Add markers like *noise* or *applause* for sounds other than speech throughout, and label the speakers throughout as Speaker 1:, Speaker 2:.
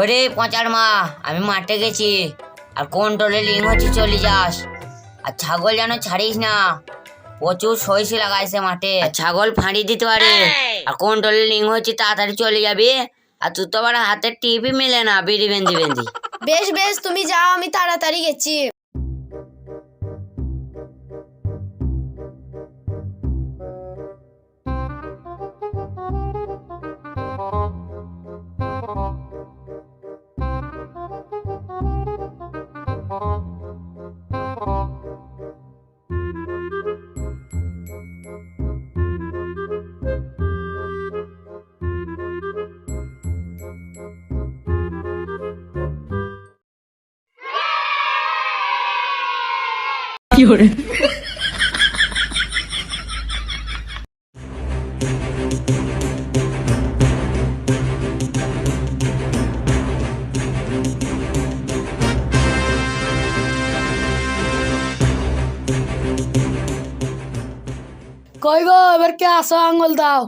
Speaker 1: ওরে পচার মা আমি মাঠে গেছি। আর কোন টোলে লিঙ্ক হচ্ছে চলে যাস। আর ছাগল যেন ছাড়িস না প্রচুর সইসি লাগাইছে মাঠে। আর ছাগল ফাঁড়ি দিতে পারে। আর কোন টোলে লিঙ্ক হচ্ছে তাড়াতাড়ি চলে যাবি। আর তুই তো আবার হাতের টিপই মেলে না বিড়ি বেঁধি বেঁধি।
Speaker 2: বেশ বেশ তুমি যাও আমি তাড়াতাড়ি গেছি।
Speaker 3: কই গো এবার কে আসো আঙ্গুল দাও।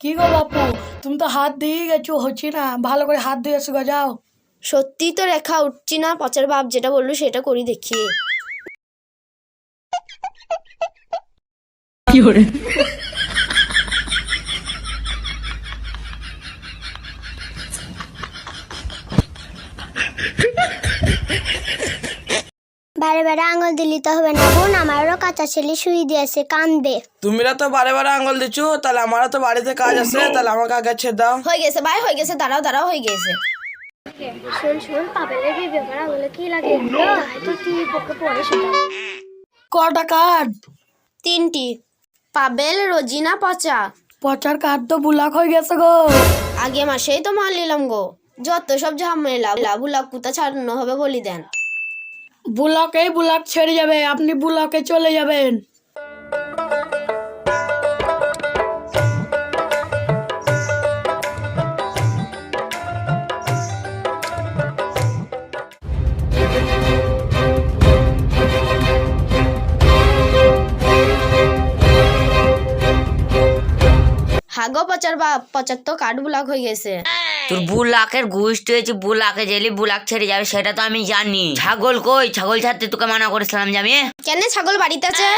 Speaker 3: কি গো বাপু? তুমি তো হাত দিয়ে গেছো হচ্ছে না? ভালো করে হাত ধুয়ে এসে যাও।
Speaker 2: সত্যি তো রেখা উঠছি না পচার বাপ যেটা বলল সেটা করি দেখি।
Speaker 4: বারে বারে আঙুল দিলি তো হবে না। বোন আমারও কাঁচা ছেলে শুই দিয়েছে কানবে।
Speaker 5: তুমিরা তো বারে বারে আঙ্গুল দিচ্ছ তাহলে আমারও তো বাড়িতে কাজ আছে তাহলে আমাকে আগে ছেড়ে দাও।
Speaker 2: হয়ে গেছে ভাই হয়ে গেছে দাঁড়াও দাঁড়াও হয়ে গেছে।
Speaker 4: শোন শোন পাবেলের বিয়ে ব্যাপার আঙুলে কি লাগে? তো তুই পক্ষে পড়ে সেটা।
Speaker 3: কটা কার্ড?
Speaker 2: তিনটি। পাবেল রোজিনা পচা।
Speaker 3: পচার কার্ড তো বুলাক হয়ে গেছে গো।
Speaker 2: আগে মাসেই তো মার নিলাম গো। যত সব ঝামেলা বুলাক কুতা ছাড়ানো হবে বলি দেন।
Speaker 3: বুলকেই ব্লক ছেড়ে যাবে, আপনি ব্লকে চলে যাবেন।
Speaker 2: হাগো পচার বাপ পচার তো কাঠ বুলাক হয়ে গেছে।
Speaker 1: তোর বুলাকের গুষ্টি হয়েছে বুলাকে জেলি বুলাক ছেড়ে যাবে সেটা তো আমি জানি। ছাগল কই? ছাগল ছাড়তে তোকে মানা করেছিলাম যে আমি?
Speaker 2: কেন ছাগল বাড়িতে আছে?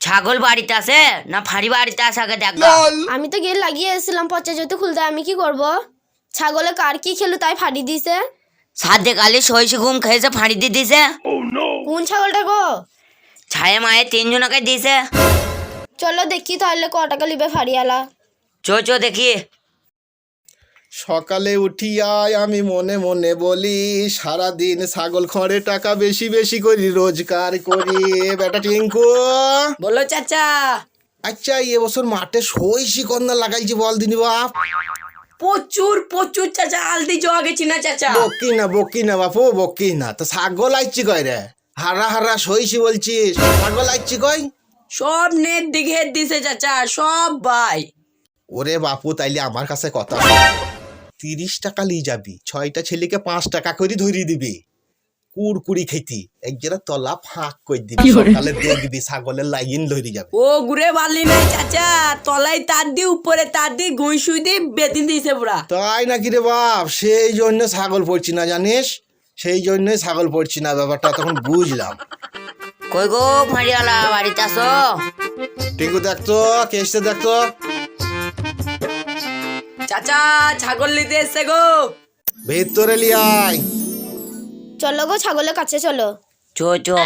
Speaker 1: ছাগল বাড়িতে আছে? না ফাঁড়ি বাড়িতে আছে? আগে দেখ।
Speaker 2: আমি তো গিয়ে লাগিয়ে এসেছিলাম পচা যেতে খুলতে আমি কি করব? ছাগলে কার কি খেলো তাই ফাড়ি দিছে?
Speaker 1: সাধ্যে কালে সইসে ঘুম খেয়েছে ফাঁড়ি দিয়ে দিছে।
Speaker 2: কোন ছাগলটা গো?
Speaker 1: ছায়ে মায়ে তিনজনকে দিছে।
Speaker 2: চলো দেখি তাহলে ক টাকা লিবে ফাড়িয়ালা
Speaker 1: চো চো দেখি।
Speaker 6: সকালে উঠিয়াই আমি মনে মনে বলি সারাদিন ছাগল খড়ে টাকা বেশি বেশি করি রোজগার করি। বেটা টিঙ্কু।
Speaker 5: বলো চাচা।
Speaker 6: আচ্ছা এবছর মাঠে সইসি কন্যা লাগাইছি বল দিনি বাপ।
Speaker 5: প্রচুর প্রচুর চাচা আলদি জোয়া গেছি না চাচা?
Speaker 6: বকি না বকি না বাপু বকি না। তো ছাগল আইছি কয় রে? হারা হারা সইসি বলছিস। ছাগল আইছি কয়
Speaker 5: সব নেট দিকে দিছে চাচা সব ভাই
Speaker 6: ওরে বাপু তাইলে আমার কাছে কথা তিরিশ টাকা লিয়ে যাবি ছয়টা ছেলেকে পাঁচ টাকা করে ধরিয়ে দিবি। কুড়কুড়ি খেতি একজোড়া তলা ফাঁক করে দিবি সকালে দেখবি ছাগলের লাইন ধরে যাবে।
Speaker 5: ও ঘুরে বাড়লি নাই চাচা তলায় তার দিয়ে উপরে তার দিয়ে গুঁই শুই দিয়ে বেদিন দিয়েছে পুরা।
Speaker 6: তাই নাকি রে বাপ? সেই জন্য ছাগল পড়ছি না জানিস? সেই জন্যই ছাগল পড়ছি না ব্যাপারটা তখন বুঝলাম।
Speaker 1: কই গো ফাঁড়িওয়ালা বাড়িতে আসো
Speaker 6: টিঙ্কু দেখতো কেসটা দেখতো
Speaker 5: চাচা ছাগল নিতে এসছে গো।
Speaker 6: ভেতরে লিয়াই
Speaker 2: চলো গো ছাগলের কাছে চলো।
Speaker 1: চো চো।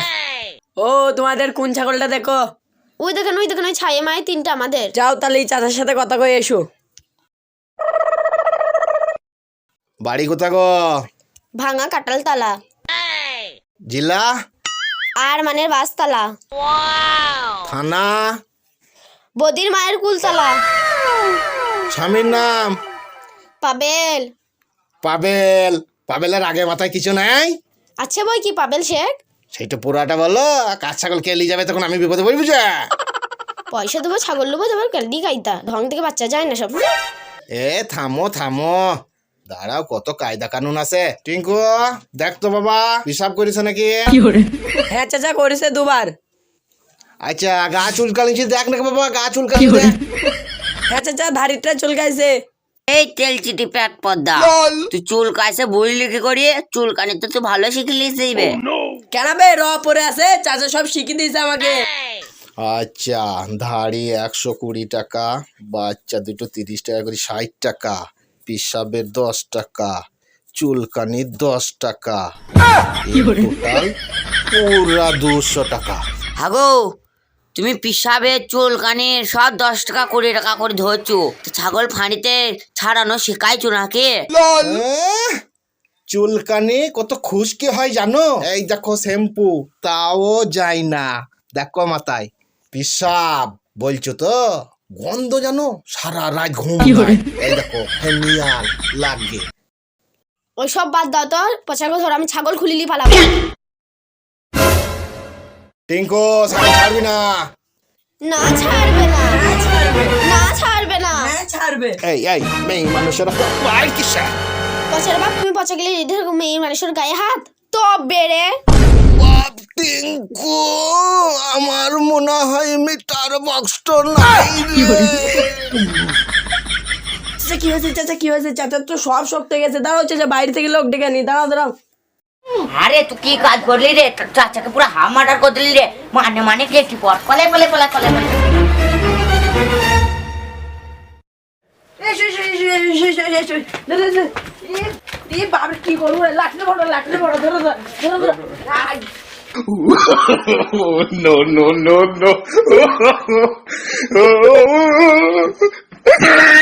Speaker 5: ও তোমাদের কোন ছাগলটা দেখো?
Speaker 2: ওই দেখেন ওই দেখেন ওই ছায়ে মায়ে তিনটা আমাদের।
Speaker 5: যাও তাহলে এই চাচার সাথে কথা কয়ে এসো।
Speaker 6: বাড়ি কোথা গো?
Speaker 2: ভাঙা কাটাল তালা
Speaker 6: জেলা?
Speaker 2: আর মানের বাসতলা।
Speaker 6: থানা?
Speaker 2: বদির মায়ের কুলতলা।
Speaker 6: স্বামীর নাম?
Speaker 2: পাবেল।
Speaker 6: পাবেল। পাবেলের আগে মাথায় কিছু নাই।
Speaker 2: আছে বই কি পাবেল শেখ?
Speaker 6: সেইটা পুরাটা বলো কাজ ছাগল কে নিয়ে যাবে তখন আমি বিপদে পড়বি যা
Speaker 2: পয়সা দেবো ছাগল দেবো তোমার ক্যালডি খাইতা ঢং থেকে বাচ্চা যায় না সব।
Speaker 6: এ থামো থামো। দাঁড়াও কত কায়দা কানুন আছে। টিঙ্কু দেখ তো বাবা হিসাব করিস নাকি?
Speaker 5: হ্যাঁ চাচা করেছে দুবার।
Speaker 6: আচ্ছা গা চুলকানিছি দেখ না বাবা গা চুলকানি দেখ।
Speaker 5: হ্যাঁ চাচা ধারিটা চুল গাইছে
Speaker 1: এই তেল চিটি প্যাট পদ্মা। তুই চুল কাছে বুঝলি কি করি চুল কানে তো তুই ভালো শিখলি সেইবে
Speaker 5: কেন বে র পরে আছে চাচা সব শিখিয়ে দিয়েছে আমাকে।
Speaker 6: আচ্ছা ধাড়ি একশো কুড়ি টাকা বাচ্চা দুটো তিরিশ টাকা করে ষাট টাকা পিসাবের দশ টাকা চুলকানির দশ টাকা। টোটাল পুরা দুশো টাকা।
Speaker 1: হাগো তুমি পিসাবে চুল কানে সব দশ টাকা কুড়ি টাকা করে ধরছো। ছাগল ফাঁড়িতে ছাড়ানো শেখাইছো নাকি?
Speaker 6: চুলকানি কত খুশকি হয় জানো? এই দেখো শ্যাম্পু তাও যায় না। দেখো মাথায় পিসাব বলছো তো? গন্ধ জানো? সারা রাত ঘুম। এই দেখো ফেনিয়াল লাগে।
Speaker 2: ওই সব বাদ দাও তো পচাগো ধরো আমি ছাগল খুলিলি পালাবো।
Speaker 6: টিঙ্কু ছাড়বি না।
Speaker 2: না ছাড়বে না। না ছাড়বে না।
Speaker 5: হ্যাঁ ছাড়বে।
Speaker 6: এই এই মেয়ে মানুষের পায় কিসা?
Speaker 2: পচার বাপ তুমি পচা গেলে মেয়ে মানুষের গায়ে হাত। তো বেড়ে
Speaker 6: বাপ টিঙ্কু আমার মনে হয় মিটার বক্সটা নাই
Speaker 5: কি হয়েছে চাচা কি হয়েছে? চাচা তো সব শক্ত হয়ে গেছে। দাঁড়াও চাচা বাইরে থেকে লোক ডেকে নি দাঁড়াও দাঁড়াও।
Speaker 1: আরে তুই কি কাজ করলি রে? চাচাকে পুরো হাম মার্ডার করে দিলি রে। মানে মানে কে কি পর কলে কলে কলে কলে কলে।
Speaker 5: কি করব লাঠি বড় লাঠি বড় ধরো ধরো, ধরো
Speaker 7: no, no, no, no. *laughs*